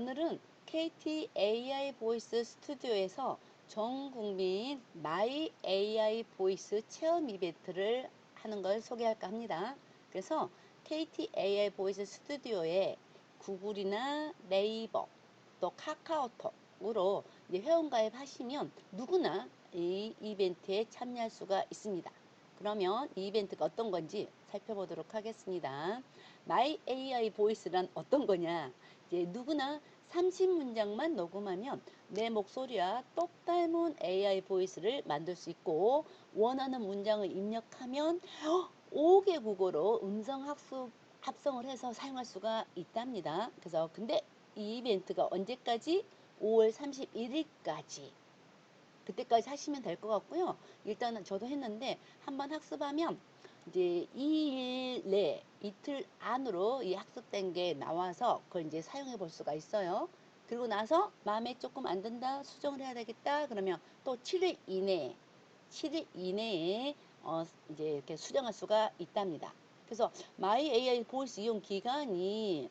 오늘은 KT AI 보이스 스튜디오에서 전 국민 마이 AI 보이스 체험 이벤트를 하는 걸 소개할까 합니다. 그래서 KT AI 보이스 스튜디오에 구글이나 네이버 또 카카오톡으로 이제 회원 가입 하시면 누구나 이 이벤트에 참여할 수가 있습니다. 그러면 이 이벤트가 어떤 건지 살펴보도록 하겠습니다. 마이 AI 보이스란 어떤 거냐? 이제 누구나 30문장만 녹음하면 내 목소리와 똑 닮은 AI 보이스를 만들 수 있고 원하는 문장을 입력하면 5개 국어로 음성 학습 합성을 해서 사용할 수가 있답니다. 그래서 근데 이 이벤트가 언제까지? 5월 31일까지. 그때까지 하시면 될 것 같고요. 일단은 저도 했는데 한번 학습하면 이제 2일 내 이틀 안으로 이 학습된 게 나와서 그걸 이제 사용해 볼 수가 있어요. 그리고 나서 마음에 조금 안 든다, 수정을 해야 되겠다, 그러면 또 7일 이내에, 7일 이내에 어 이제 이렇게 수정할 수가 있답니다. 그래서 마이 AI 보이스 이용 기간이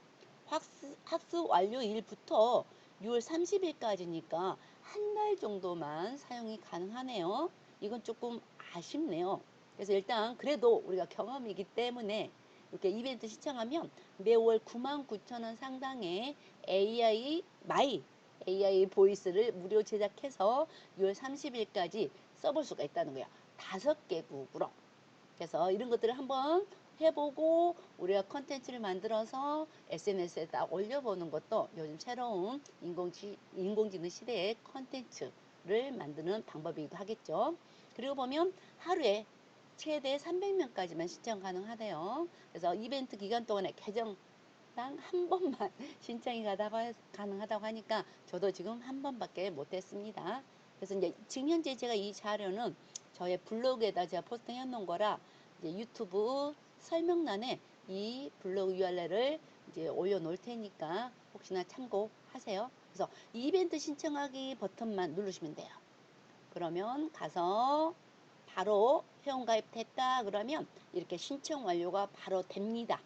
학습, 학습 완료일부터 6월 30일까지니까 한 달 정도만 사용이 가능하네요. 이건 조금 아쉽네요. 그래서 일단 그래도 우리가 경험이기 때문에 이렇게 이벤트 시청하면 매월 99,000원 상당의 AI 마이 AI 보이스를 무료 제작해서 6월 30일까지 써볼 수가 있다는 거예요. 다섯 개국으로. 그래서 이런 것들을 한번 해보고 우리가 컨텐츠를 만들어서 SNS에 딱 올려보는 것도 요즘 새로운 인공지, 인공지능 시대의 컨텐츠를 만드는 방법이기도 하겠죠. 그리고 보면 하루에 최대 300명까지만 신청 가능하대요. 그래서 이벤트 기간 동안에 계정당 한 번만 신청이 가능하다고 하니까 저도 지금 한 번밖에 못했습니다. 그래서 이제 지금 현재 제가 이 자료는 저의 블로그에다 제가 포스팅해 놓은 거라 이제 유튜브 설명란에 이 블로그 URL을 이제 올려놓을 테니까 혹시나 참고하세요. 그래서 이 이벤트 신청하기 버튼만 누르시면 돼요. 그러면 가서 바로 회원가입 됐다 그러면 이렇게 신청 완료가 바로 됩니다.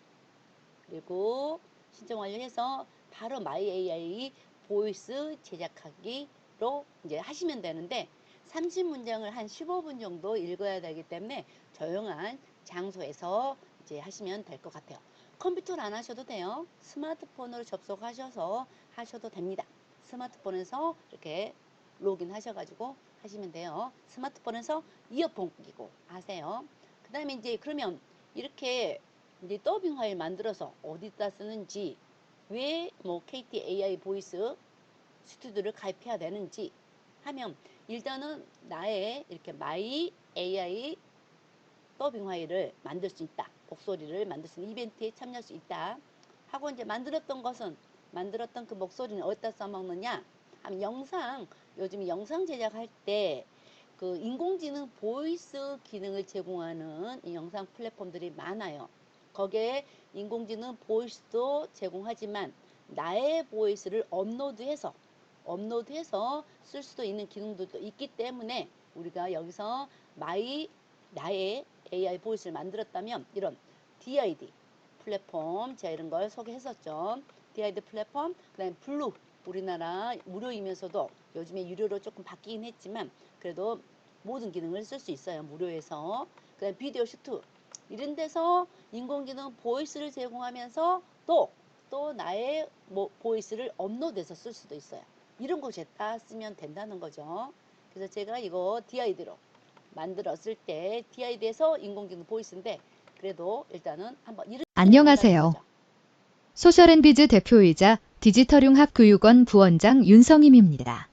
그리고 신청 완료해서 바로 마이 AI 보이스 제작하기로 이제 하시면 되는데 30문장을 한 15분 정도 읽어야 되기 때문에 조용한 장소에서 이제 하시면 될 것 같아요. 컴퓨터를 안 하셔도 돼요. 스마트폰으로 접속하셔서 하셔도 됩니다. 스마트폰에서 이렇게 로그인 하셔가지고 하시면 돼요. 스마트폰에서 이어폰 끼고 하세요. 그 다음에 이제 그러면 이렇게 이제 더빙 파일 만들어서 어디다 쓰는지 왜 뭐 KT AI 보이스 스튜디오를 가입해야 되는지 하면 일단은 나의 이렇게 마이 AI 더빙 파일을 만들 수 있다. 목소리를 만들 수 있는 이벤트에 참여할 수 있다. 하고 이제 만들었던 것은 만들었던 그 목소리는 어디다 써먹느냐 영상 요즘 영상 제작할 때 그 인공지능 보이스 기능을 제공하는 이 영상 플랫폼들이 많아요. 거기에 인공지능 보이스도 제공하지만 나의 보이스를 업로드해서 업로드해서 쓸 수도 있는 기능들도 있기 때문에 우리가 여기서 마이 나의 AI 보이스를 만들었다면 이런 DID 플랫폼 제가 이런 걸 소개했었죠. DID 플랫폼 그다음에 블루 우리나라 무료이면서도 요즘에 유료로 조금 바뀌긴 했지만 그래도 모든 기능을 쓸 수 있어요. 무료에서. 그다음에 비디오 슈트 이런 데서 인공지능 보이스를 제공하면서 또또 나의 뭐 보이스를 업로드해서 쓸 수도 있어요. 이런 곳에 다 쓰면 된다는 거죠. 그래서 제가 이거 DID로 만들었을 때 DID에서 인공지능 보이스인데 그래도 일단은 한번 안녕하세요. 소셜앤비즈 대표이자 디지털융합교육원 부원장 윤성임입니다.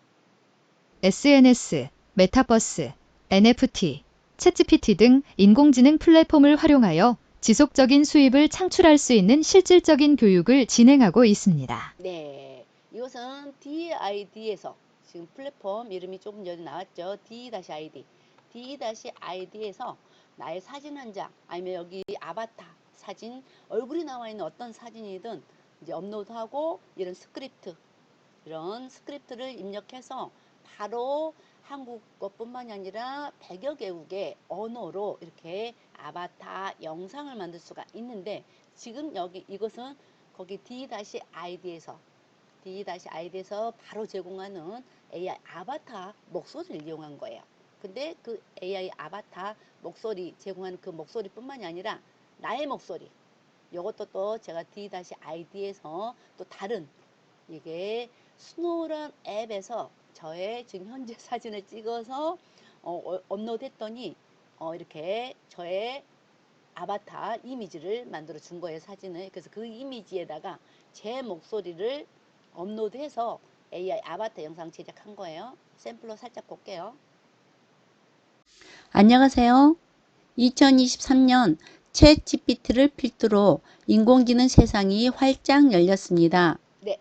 SNS, 메타버스, NFT, 챗GPT 등 인공지능 플랫폼을 활용하여 지속적인 수입을 창출할 수 있는 실질적인 교육을 진행하고 있습니다. 네, 이것은 DID에서 지금 플랫폼 이름이 조금 전에 나왔죠. D-ID. D-ID에서 나의 사진 한 장, 아니면 여기 아바타 사진, 얼굴이 나와 있는 어떤 사진이든 이제 업로드하고 이런 스크립트, 이런 스크립트를 입력해서 바로 한국어뿐만이 아니라 100여 개국의 언어로 이렇게 아바타 영상을 만들 수가 있는데 지금 여기 이것은 거기 D-ID에서 D-ID에서 바로 제공하는 AI 아바타 목소리를 이용한 거예요. 근데 그 AI 아바타 목소리 제공하는 그 목소리뿐만이 아니라 나의 목소리 이것도 또 제가 D-ID에서 또 다른 이게 스노우란 앱에서 저의 지금 현재 사진을 찍어서 어, 어, 업로드 했더니 어, 이렇게 저의 아바타 이미지를 만들어 준 거예요 사진을. 그래서 그 이미지에다가 제 목소리를 업로드해서 AI 아바타 영상 제작한 거예요. 샘플로 살짝 볼게요. 안녕하세요. 2023년 챗 GPT를 필두로 인공지능 세상이 활짝 열렸습니다 네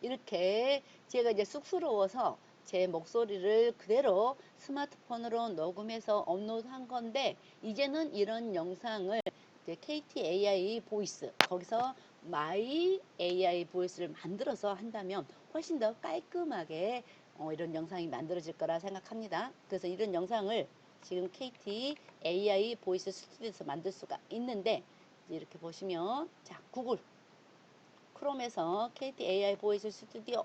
이렇게 제가 이제 쑥스러워서 제 목소리를 그대로 스마트폰으로 녹음해서 업로드한 건데 이제는 이런 영상을 KT AI 보이스 거기서 마이 AI 보이스를 만들어서 한다면 훨씬 더 깔끔하게 어, 이런 영상이 만들어질 거라 생각합니다. 그래서 이런 영상을 지금 KT AI 보이스 스튜디오에서 만들 수가 있는데 이렇게 보시면 자 구글 크롬에서 KT AI 보이스 스튜디오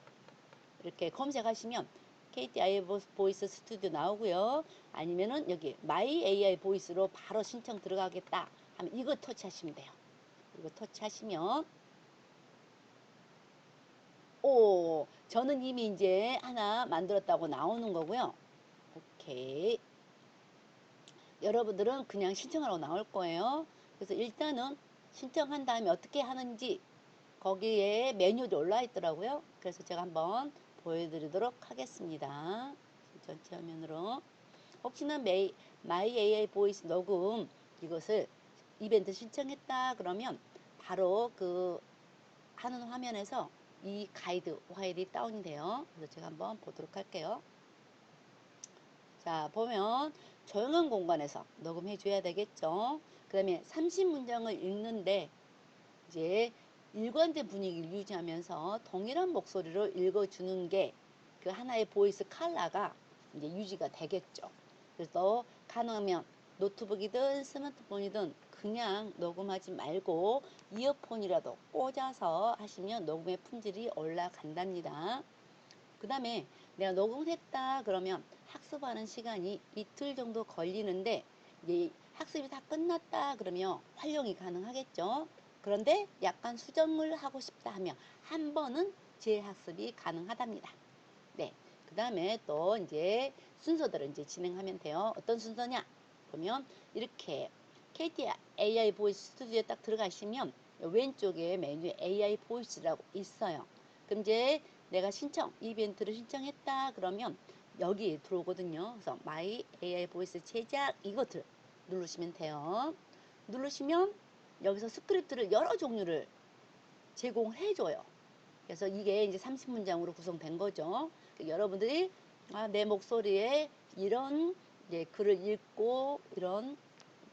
이렇게 검색하시면 KT AI 보이스 스튜디오 나오고요. 아니면은 여기 마이 AI 보이스로 바로 신청 들어가겠다 하면 이거 터치하시면 돼요. 이거 터치하시면 오 저는 이미 이제 하나 만들었다고 나오는 거고요. 오케이. 여러분들은 그냥 신청하라고 나올 거예요. 그래서 일단은 신청한 다음에 어떻게 하는지 거기에 메뉴도 올라 있더라고요. 그래서 제가 한번 보여드리도록 하겠습니다. 전체 화면으로 혹시나 메이, 마이 AI 보이스 녹음 이것을 이벤트 신청했다 그러면 바로 그 하는 화면에서 이 가이드 파일이 다운이 돼요. 그래서 제가 한번 보도록 할게요. 자 보면 조용한 공간에서 녹음해 줘야 되겠죠. 그 다음에 30문장을 읽는데 이제 일관된 분위기를 유지하면서 동일한 목소리로 읽어주는 게 그 하나의 보이스 칼라가 이제 유지가 되겠죠. 그래서 가능하면 노트북이든 스마트폰이든 그냥 녹음하지 말고 이어폰이라도 꽂아서 하시면 녹음의 품질이 올라간답니다. 그 다음에 내가 녹음을 했다 그러면 학습하는 시간이 이틀 정도 걸리는데 학습이 다 끝났다 그러면 활용이 가능하겠죠. 그런데 약간 수정을 하고 싶다 하면 한 번은 재학습이 가능하답니다. 네. 그 다음에 또 이제 순서대로 이제 진행하면 돼요. 어떤 순서냐? 보면 이렇게 KT AI 보이스 스튜디오에 딱 들어가시면 왼쪽에 메뉴에 AI 보이스라고 있어요. 그럼 이제 내가 신청, 이벤트를 신청했다 그러면 여기 들어오거든요. 그래서 마이 AI 보이스 제작 이것들 누르시면 돼요. 누르시면 여기서 스크립트를 여러 종류를 제공해 줘요. 그래서 이게 이제 30문장으로 구성된 거죠. 여러분들이 아, 내 목소리에 이런 이제 글을 읽고 이런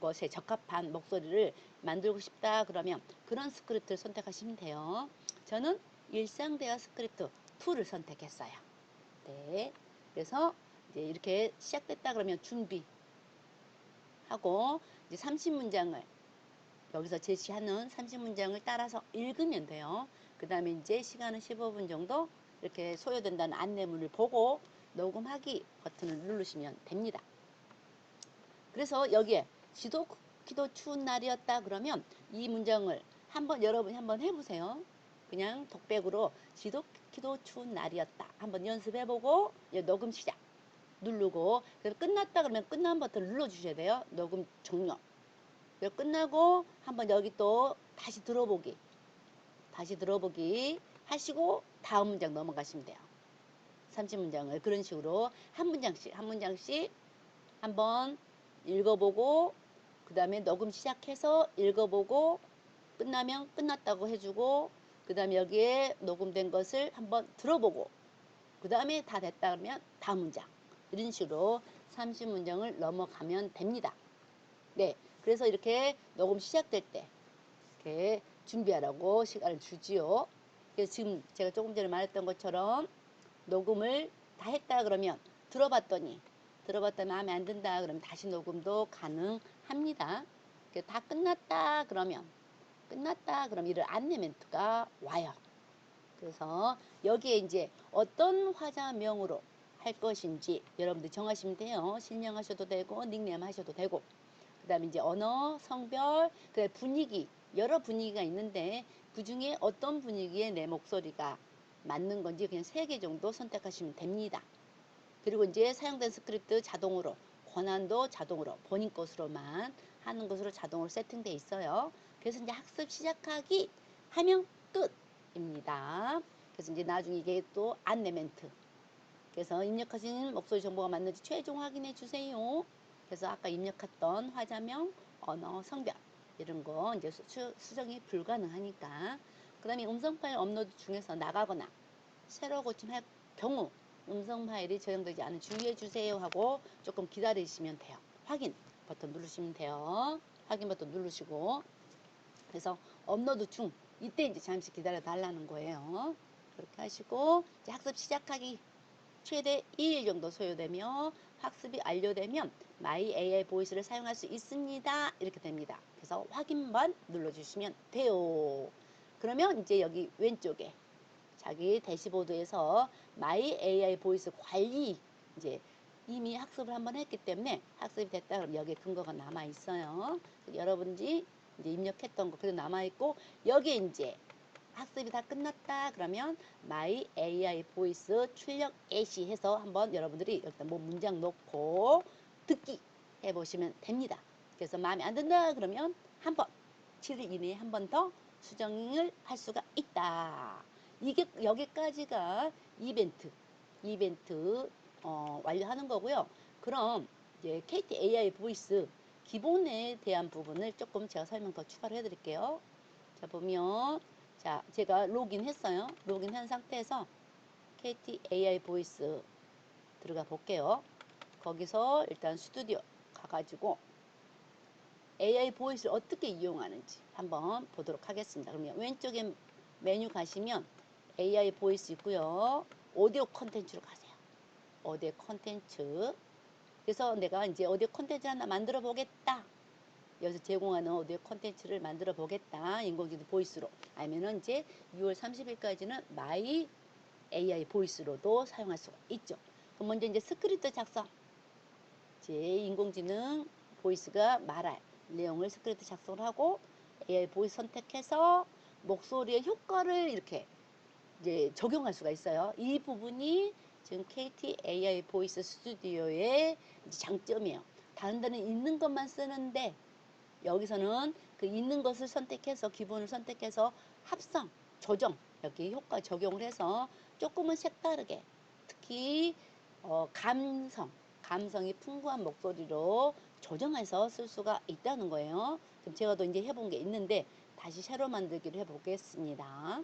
것에 적합한 목소리를 만들고 싶다 그러면 그런 스크립트를 선택하시면 돼요. 저는 일상 대화 스크립트 2를 선택했어요. 네. 그래서 이제 이렇게 시작됐다 그러면 준비하고 이제 30문장을 여기서 제시하는 30문장을 따라서 읽으면 돼요. 그 다음에 이제 시간은 15분 정도 이렇게 소요된다는 안내문을 보고 녹음하기 버튼을 누르시면 됩니다. 그래서 여기에 지독히도 추운 날이었다 그러면 이 문장을 한번 여러분이 한번 해보세요. 그냥 독백으로 지독히도 추운 날이었다. 한번 연습해보고 녹음 시작 누르고 그래서 끝났다 그러면 끝난 버튼 눌러주셔야 돼요. 녹음 종료. 끝나고 한번 여기 또 다시 들어보기 다시 들어보기 하시고 다음 문장 넘어가시면 돼요. 30문장을 그런 식으로 한 문장씩 한 문장씩 한번 읽어보고 그 다음에 녹음 시작해서 읽어보고 끝나면 끝났다고 해주고 그 다음에 여기에 녹음된 것을 한번 들어보고 그 다음에 다 됐다 그러면 다음 문장 이런 식으로 30문장을 넘어가면 됩니다. 네, 그래서 이렇게 녹음 시작될 때 이렇게 준비하라고 시간을 주지요. 그래서 지금 제가 조금 전에 말했던 것처럼 녹음을 다 했다 그러면 들어봤더니 들어봤더니 마음에 안 든다 그러면 다시 녹음도 가능합니다. 다 끝났다 그러면 끝났다 그럼 이런 안내 멘트가 와요. 그래서 여기에 이제 어떤 화자명으로 할 것인지 여러분들 정하시면 돼요. 실명하셔도 되고 닉네임 하셔도 되고 그 다음에 이제 언어, 성별, 그 분위기 여러 분위기가 있는데 그 중에 어떤 분위기에 내 목소리가 맞는 건지 그냥 세 개 정도 선택하시면 됩니다. 그리고 이제 사용된 스크립트 자동으로 권한도 자동으로 본인 것으로만 하는 것으로 자동으로 세팅돼 있어요. 그래서 이제 학습 시작하기 하면 끝입니다. 그래서 이제 나중에 이게 또 안내 멘트. 그래서 입력하신 목소리 정보가 맞는지 최종 확인해 주세요. 그래서 아까 입력했던 화자명, 언어, 성별 이런 거 이제 수, 수정이 불가능하니까 그 다음에 음성 파일 업로드 중에서 나가거나 새로 고침할 경우 음성 파일이 저장되지 않은 주의해 주세요 하고 조금 기다리시면 돼요. 확인 버튼 누르시면 돼요. 확인 버튼 누르시고 그래서 업로드 중 이때 이제 잠시 기다려 달라는 거예요. 그렇게 하시고 이제 학습 시작하기 최대 2일 정도 소요되며 학습이 완료되면 마이 AI 보이스를 사용할 수 있습니다. 이렇게 됩니다. 그래서 확인만 눌러주시면 돼요. 그러면 이제 여기 왼쪽에 자기 대시보드에서 마이 AI 보이스 관리 이제 이미 학습을 한번 했기 때문에 학습이 됐다 그러면 여기에 근거가 남아 있어요. 여러분들이 이제 입력했던 거 그대로 남아 있고 여기에 이제 학습이 다 끝났다 그러면 마이 AI 보이스 출력 애시 해서 한번 여러분들이 일단 뭐 문장 놓고 듣기 해보시면 됩니다. 그래서 마음에 안 든다 그러면 한 번 7일 이내에 한 번 더 수정을 할 수가 있다. 이게 여기까지가 이벤트 이벤트 어, 완료하는 거고요. 그럼 이제 KT AI 보이스 기본에 대한 부분을 조금 제가 설명 더 추가를 해드릴게요. 자 보면 자 제가 로그인 했어요. 로그인 한 상태에서 KT AI 보이스 들어가 볼게요. 거기서 일단 스튜디오 가가지고 AI 보이스를 어떻게 이용하는지 한번 보도록 하겠습니다. 그러면 왼쪽에 메뉴 가시면 AI 보이스 있고요. 오디오 컨텐츠로 가세요. 오디오 컨텐츠. 그래서 내가 이제 오디오 컨텐츠 하나 만들어 보겠다. 여기서 제공하는 오디오 컨텐츠를 만들어 보겠다. 인공지능 보이스로. 아니면은 이제 6월 30일까지는 마이 AI 보이스로도 사용할 수가 있죠. 그럼 먼저 이제 스크립트 작성. 이제 인공지능 보이스가 말할 내용을 스크립트 작성을 하고 AI 보이스 선택해서 목소리의 효과를 이렇게 이제 적용할 수가 있어요. 이 부분이 지금 KT AI 보이스 스튜디오의 장점이에요. 다른 데는 있는 것만 쓰는데 여기서는 그 있는 것을 선택해서 기본을 선택해서 합성, 조정 여기 효과 적용을 해서 조금은 색다르게 특히 어, 감성, 감성이 풍부한 목소리로 조정해서 쓸 수가 있다는 거예요. 그럼 제가 또 이제 해본 게 있는데 다시 새로 만들기를 해보겠습니다.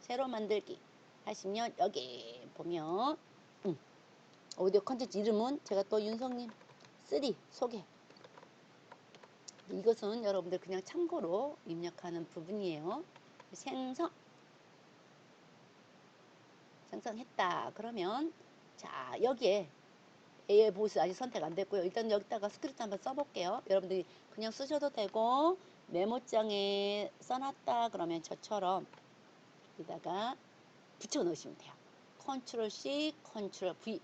새로 만들기 하시면 여기 보면 음, 오디오 컨텐츠 이름은 제가 또 윤성님 3 소개 이것은 여러분들 그냥 참고로 입력하는 부분이에요. 생성 생성했다 그러면 자 여기에 AI 보이스 아직 선택 안 됐고요. 일단 여기다가 스크립트 한번 써볼게요. 여러분들이 그냥 쓰셔도 되고 메모장에 써놨다 그러면 저처럼 여기다가 붙여 넣으시면 돼요. 컨트롤 C, 컨트롤 V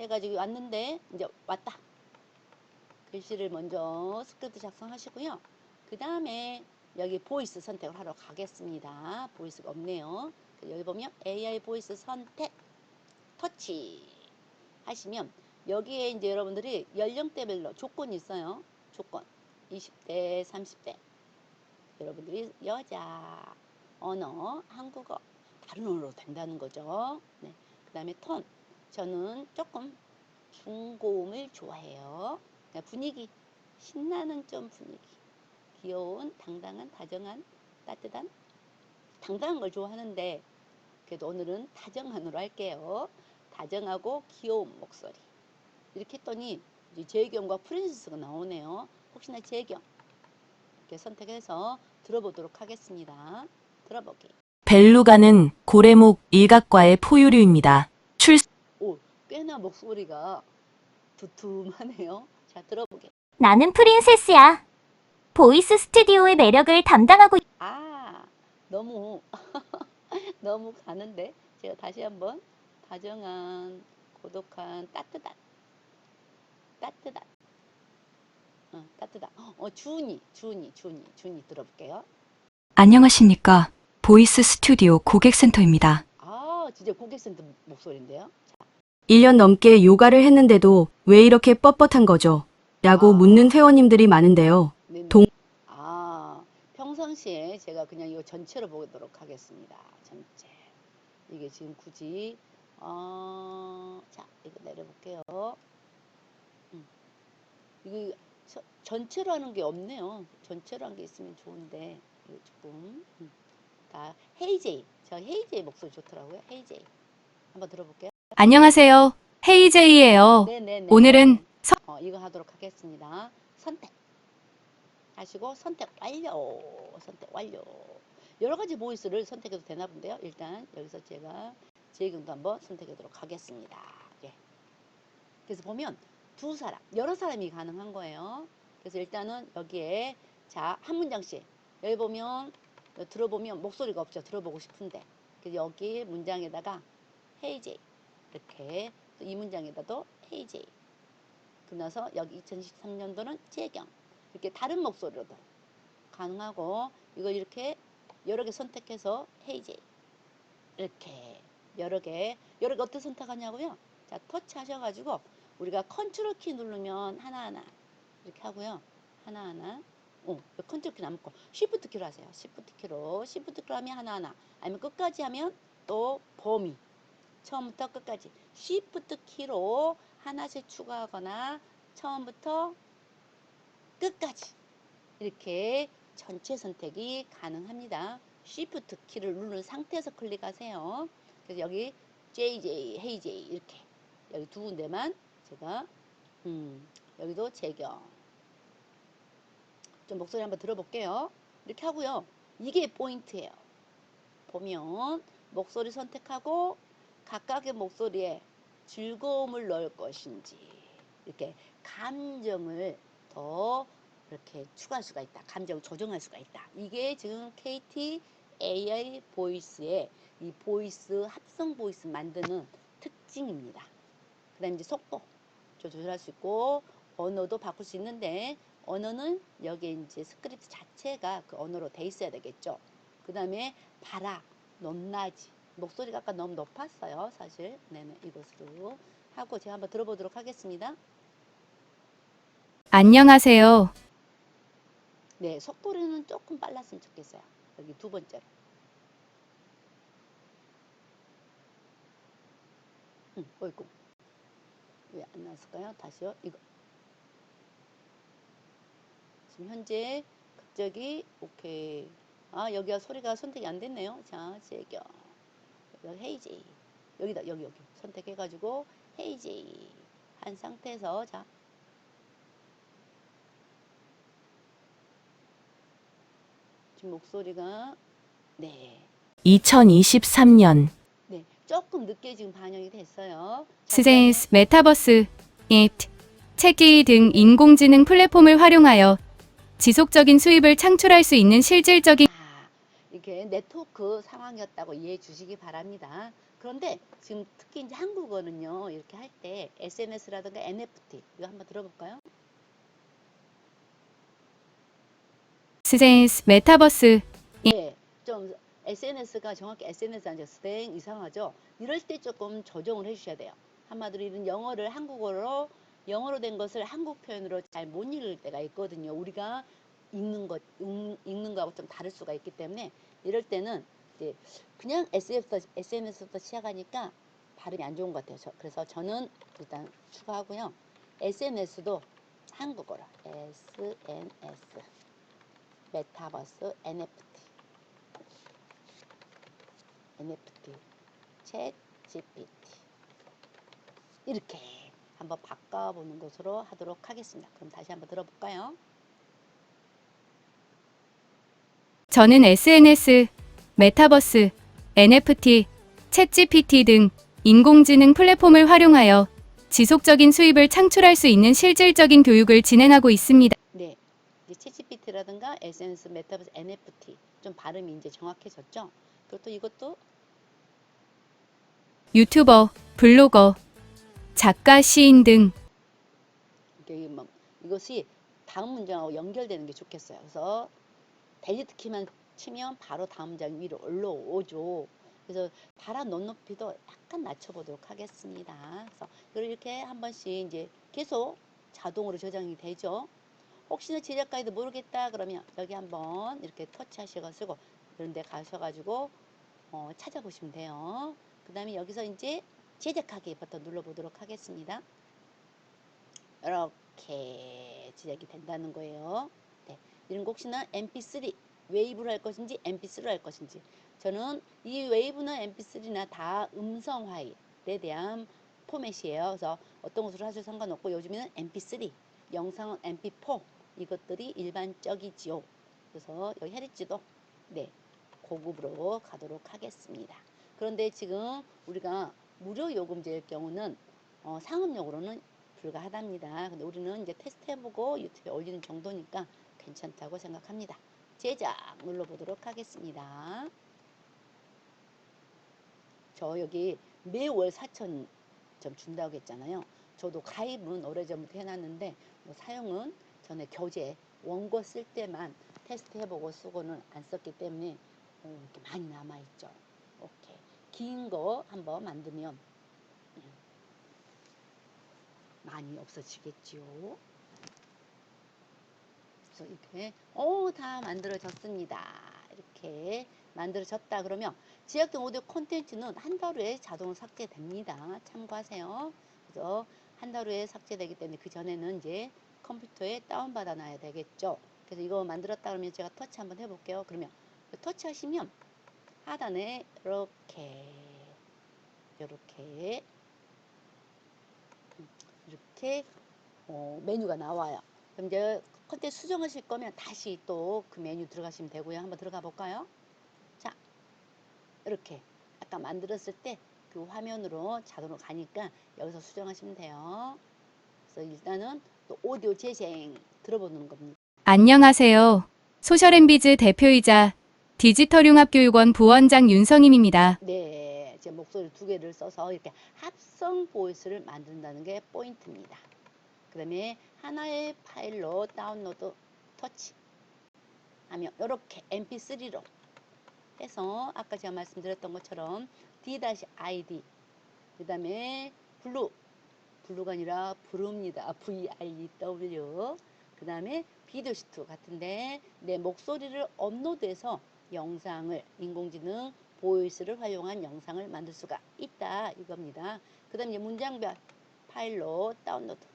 해가지고 왔는데 이제 왔다. 글씨를 먼저 스크립트 작성하시고요. 그 다음에 여기 보이스 선택을 하러 가겠습니다. 보이스가 없네요. 여기 보면 AI 보이스 선택 터치 하시면 여기에 이제 여러분들이 연령대별로 조건이 있어요. 조건 20대, 30대 여러분들이 여자, 언어, 한국어 다른 언어로 된다는 거죠. 네. 그 다음에 톤 저는 조금 중고음을 좋아해요. 그러니까 분위기 신나는 좀 분위기 귀여운 당당한 다정한 따뜻한 당당한 걸 좋아하는데 그래도 오늘은 다정한으로 할게요. 다정하고 귀여운 목소리 이렇게 했더니 이제 재경과 프린세스가 나오네요. 혹시나 재경 이렇게 선택해서 들어보도록 하겠습니다. 들어보기. 벨루가는 고래목 일각과의 포유류입니다. 출 오, 꽤나 목소리가 두툼하네요. 자, 들어보게. 나는 프린세스야. 보이스 스튜디오의 매력을 담당하고 있- 아, 너무 너무 가는데 제가 다시 한번 다정한 고독한 따뜻한 따뜻한 어, 따뜻한 어 주은이 주은이 주은이 주은이 들어볼게요 안녕하십니까. 보이스 스튜디오 고객센터입니다. 아 진짜 고객센터 목소리인데요 1년 넘게 요가를 했는데도 왜 이렇게 뻣뻣한 거죠? 라고 아. 묻는 회원님들이 많은데요. 동- 아 평상시에 제가 그냥 이거 전체로 보도록 하겠습니다. 전체. 이게 지금 굳이. 어, 자 이거 내려볼게요. 음. 이거 저- 전체로 하는 게 없네요. 전체로 한 게 있으면 좋은데 이거 조금. 음. 다 헤이제이. 저 헤이제이 목소리 좋더라고요. 헤이제이. 한번 들어볼게요 안녕하세요. 헤이제이예요. 네네네. 오늘은 서- 어, 이거 하도록 하겠습니다. 선택. 하시고 선택 완료. 선택 완료. 여러 가지 보이스를 선택해도 되나 본데요. 일단 여기서 제가 제이경도 한번 선택하도록 하겠습니다. 예. 그래서 보면 두 사람 여러 사람이 가능한 거예요. 그래서 일단은 여기에 자 한 문장씩. 여기 보면 여기 들어보면 목소리가 없죠. 들어보고 싶은데. 그래서 여기 문장에다가 헤이제이 이렇게 또이 문장에다도 헤이제이 그나서 여기 2023년도는 재경. 이렇게 다른 목소리로도 가능하고 이걸 이렇게 여러 개 선택해서 헤이제이 이렇게 여러 개 여러 개 어떻게 선택하냐고요? 자 터치 하셔가지고 우리가 컨트롤 키 누르면 하나하나 이렇게 하고요. 하나하나. 어, 컨트롤 키는 안 먹고 시프트 키로 하세요. 시프트 키로. 시프트 키로 하면 하나하나. 아니면 끝까지 하면 또 범위 처음부터 끝까지 시프트 키로 하나씩 추가하거나 처음부터 끝까지 이렇게 전체 선택이 가능합니다. 시프트 키를 누른 상태에서 클릭하세요. 그래서 여기 JJ, 헤이제이 이렇게 여기 두 군데만 제가 음, 여기도 재경 좀 목소리 한번 들어볼게요. 이렇게 하고요. 이게 포인트예요. 보면 목소리 선택하고 각각의 목소리에 즐거움을 넣을 것인지 이렇게 감정을 더 이렇게 추가할 수가 있다. 감정을 조정할 수가 있다. 이게 지금 KT AI 보이스의 이 보이스 합성 보이스 만드는 특징입니다. 그다음 이제 속도 조절할 수 있고 언어도 바꿀 수 있는데 언어는 여기 이제 스크립트 자체가 그 언어로 돼 있어야 되겠죠. 그다음에 봐라, 높낮이 목소리가 아까 너무 높았어요, 사실. 네네 이것으로 하고 제가 한번 들어보도록 하겠습니다. 안녕하세요. 네, 속도리는 조금 빨랐으면 좋겠어요. 여기 두 번째로. 응, 어이구. 왜 안 나왔을까요? 다시요. 이거. 지금 현재 갑자기 오케이. 아, 여기가 소리가 선택이 안 됐네요. 자, 제경. 여기 헤이제이. 여기다, 여기, 여기. 선택해가지고 헤이제이. 한 상태에서, 자, 지금 목소리가 네, 2023년 네 조금 늦게 지금 반영이 됐어요. 자, 스젠스 메타버스 앱 책기 등 인공지능 플랫폼을 활용하여 지속적인 수입을 창출할 수 있는 실질적인 아, 이게 네트워크 상황이었다고 이해해 주시기 바랍니다. 그런데 지금 특히 이제 한국어는요 이렇게 할 때 SNS라든가 NFT 이거 한번 들어볼까요? 스젠스 메타버스 예, 좀 SNS가 정확히 SNS 아니죠. 스랭 이상하죠. 이럴 때 조금 조정을 해주셔야 돼요. 한마디로 이런 영어를 한국어로 영어로 된 것을 한국 표현으로 잘 못 읽을 때가 있거든요. 우리가 읽는 것 읽- 읽는 거하고 좀 다를 수가 있기 때문에 이럴 때는 이제 그냥 SNS부터, SNS부터 시작하니까 발음이 안 좋은 것 같아요. 저- 그래서 저는 일단 추가하고요. SNS도 한국어로 SNS 메타버스 NFT NFT 챗 GPT 이렇게 한번 바꿔보는 것으로 하도록 하겠습니다. 그럼 다시 한번 들어볼까요? 저는 SNS, 메타버스, NFT, 챗GPT 등 인공지능 플랫폼을 활용하여 지속적인 수입을 창출할 수 있는 실질적인 교육을 진행하고 있습니다. 네, 이제 챗GPT라든가 SNS, 메타버스, NFT 좀 발음이 이제 정확해졌죠. 또 이것도 유튜버, 블로거, 작가, 시인 등 이게 뭐 이것이 다음 문장하고 연결되는 게 좋겠어요. 그래서 델리트 키만 치면 바로 다음 문장 위로 올라오죠. 그래서 발음 높이도 약간 낮춰보도록 하겠습니다. 그래서 이렇게 한 번씩 이제 계속 자동으로 저장이 되죠. 혹시나 제작 가이드 모르겠다 그러면 여기 한번 이렇게 터치하셔가지고 이런 데 가셔가지고 어, 찾아보시면 돼요. 그 다음에 여기서 이제 제작하기 버튼 눌러보도록 하겠습니다. 이렇게 제작이 된다는 거예요. 네, 이런 거 혹시나 MP3 웨이브로 할 것인지 MP3로 할 것인지 저는 이 웨이브나 MP3나 다 음성 파일에 대한 포맷이에요. 그래서 어떤 것으로 하셔도 상관없고 요즘에는 MP3, 영상은 MP4 이것들이 일반적이지요. 그래서 여기 헤리지도 네 고급으로 가도록 하겠습니다. 그런데 지금 우리가 무료 요금제일 경우는 어, 상업용으로는 불가하답니다. 근데 우리는 이제 테스트 해보고 유튜브에 올리는 정도니까 괜찮다고 생각합니다. 제작 눌러보도록 하겠습니다. 저 여기 매월 4천 점 준다고 했잖아요. 저도 가입은 오래전부터 해놨는데 뭐 사용은 전에 교재 원고 쓸 때만 테스트 해보고 쓰고는 안 썼기 때문에 어, 이렇게 많이 남아있죠. 오케이. 긴 거 한번 만들면 음, 많이 없어지겠지요. 그래서 이렇게 어다 만들어졌습니다. 이렇게 만들어졌다 그러면 지역등 오디오 콘텐츠는 한 달 후에 자동으로 삭제됩니다. 참고하세요. 그래서 한 달 후에 삭제되기 때문에 그 전에는 이제 컴퓨터에 다운받아 놔야 되겠죠. 그래서 이거 만들었다 그러면 제가 터치 한번 해볼게요. 그러면 터치 하시면 하단에 이렇게 이렇게 이렇게 어, 메뉴가 나와요. 그럼 이제 컨텐츠 수정하실 거면 다시 또 그 메뉴 들어가시면 되고요. 한번 들어가 볼까요? 자, 이렇게 아까 만들었을 때 그 화면으로 자동으로 가니까 여기서 수정하시면 돼요. 그래서 일단은 또 오디오 재생 들어보는 겁니다. 안녕하세요. 소셜엠비즈 대표이자 디지털융합교육원 부원장 윤성임입니다. 네, 제 목소리 두 개를 써서 이렇게 합성 보이스를 만든다는 게 포인트입니다. 그 다음에 하나의 파일로 다운로드 터치 하면 이렇게 mp3로 해서 아까 제가 말씀드렸던 것처럼 d-id 그 다음에 블루 블루가 아니라 부릅니다. V-I-W 그 다음에 비디오 시트 같은데 내 목소리를 업로드해서 영상을 인공지능 보이스를 활용한 영상을 만들 수가 있다 이겁니다. 그 다음에 문장별 파일로 다운로드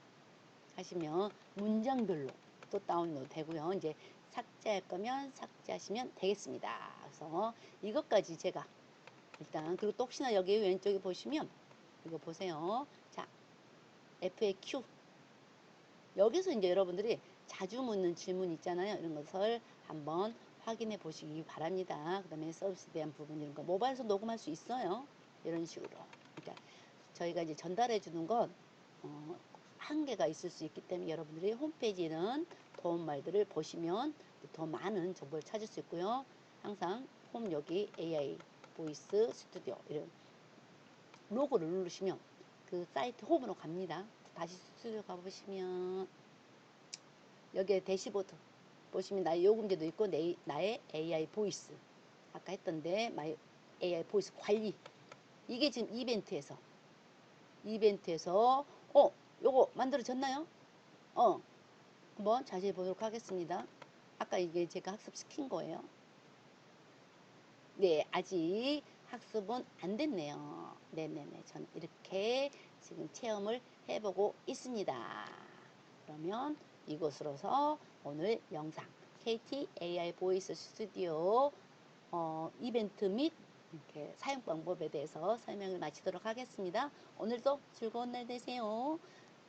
하시면 문장별로 또 다운로드 되고요. 이제 삭제할 거면 삭제하시면 되겠습니다. 그래서 이것까지 제가 일단 그리고 또 혹시나 여기 왼쪽에 보시면 이거 보세요. 자 FAQ 여기서 이제 여러분들이 자주 묻는 질문 있잖아요. 이런 것을 한번 확인해 보시기 바랍니다. 그 다음에 서비스에 대한 부분 이런 거 모바일에서 녹음할 수 있어요. 이런 식으로. 그러니까 저희가 이제 전달해 주는 건 어, 한계가 있을 수 있기 때문에 여러분들이 홈페이지는 도움말들을 보시면 더 많은 정보를 찾을 수 있고요. 항상 홈 여기 AI 보이스 스튜디오 이런 로고를 누르시면 그 사이트 홈으로 갑니다. 다시 스튜디오 가보시면 여기에 대시보드 보시면 나의 요금제도 있고 내, 나의 AI 보이스 아까 했던데 마이 AI 보이스 관리 이게 지금 이벤트에서 이벤트에서 어 요거 만들어졌나요? 어 한번 자세히 보도록 하겠습니다. 아까 이게 제가 학습시킨 거예요. 네 아직 학습은 안 됐네요. 네네네 전 이렇게 지금 체험을 해보고 있습니다. 그러면 이것으로서 오늘 영상 KT AI 보이스 스튜디오 어, 이벤트 및 이렇게 사용 방법에 대해서 설명을 마치도록 하겠습니다. 오늘도 즐거운 날 되세요.